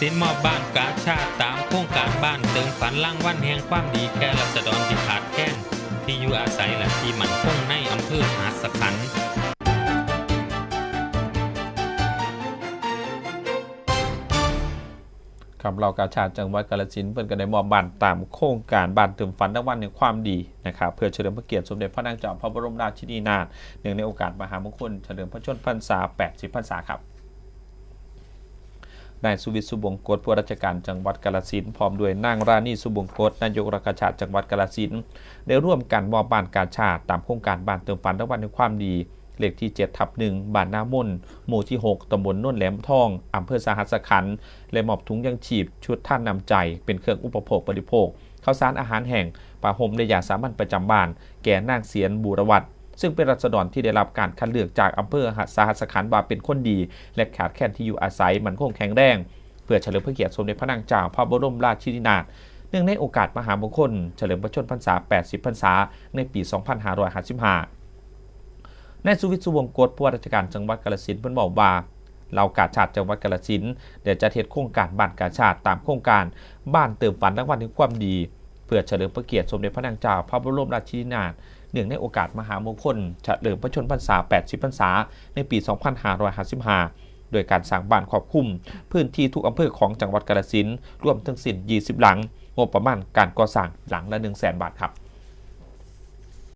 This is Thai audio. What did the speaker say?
สินมอบบ้านกาชาติตามโครงการบ้านเติมฝันล่างวันแห่งความดีแก่รัษฎรที่ขาดแคลนที่อยู่อาศัยและที่มั่นคงในอำเภอหาดสะขันครับเรากาชาติจังหวัดกาฬสินธุ์เพิ่นก็ได้มอบบ้านตามโครงการบ้านเติมฝันรางวัลในความดีนะครับเพื่อเฉลิมพระเกียรติสมเด็จพระนางเจ้าพระบรมราชินีนาถเนื่องในโอกาสมหามงคลเฉลิมพระชนมพรรษา 80 พรรษาครับ นายสุวิทย์สุบงกฎผู้ราชการจังหวัดกาฬสินพร้อมด้วยนางราณีสุบงกฎนายกรัฐชาติจังหวัดกาฬสินได้ร่วมกันมอบบ้านกาชาติตามโครงการบ้านเติมฝันรางวัลในความดีเลขที่ 7 ทับ1บ้านนามนหมู่ที่ 6ตำบลโน่นแหลมทองอำเภอสาหัสขันธ์และมอบถุงยังชีพ ชุดท่านนำใจ เป็นเครื่องอุปโภคบริโภคข้าวสารอาหารแห่งป่าห่มในยาสามัญประจำบ้าน แก่นางเสียนบูรวัตร ซึ่งเป็นรัษฎรที่ได้รับการคัดเลือกจากอำเภอสาหัสขันธ์ว่าเป็นคนดี และขาดแคลนที่อยู่อาศัยมันคงแข็งแรงเพื่อเฉลิมพระเกียรติสมเด็จพระนางเจ้าพระบรมราชินีนาถเนื่องในโอกาสมหามงคล เฉลิมพระชนพรรษา 80 พรรษา ในปี 2555นายสุวิทย์สุวงศ์กฎผู้ว่าราชการจังหวัดกาฬสินธุ์เพิ่นบอกว่าเรากาชาติจังหวัดกาฬสินธุ์เดี๋ยวจะเทศโครงการบ้านกาชาติตามโครงการบ้านเติมฝันรางวัลแห่งความดี เพื่อเฉลิมพระเกียรติสมเด็จพระนางเจ้าพระบรมราชินีนาถ เนื่องในโอกาสมหามงคลเฉลิมพระชนพรรษา 80 พรรษา ในปี 2555 โดยการสร้างบ้านครอบคุม พื้นที่ทุกอำเภอของจังหวัดกาฬสินธุ์รวมทั้งสิ้น 20 หลัง งบประมาณการก่อสร้างหลังละ 1 0 0 0 0แบาทครับ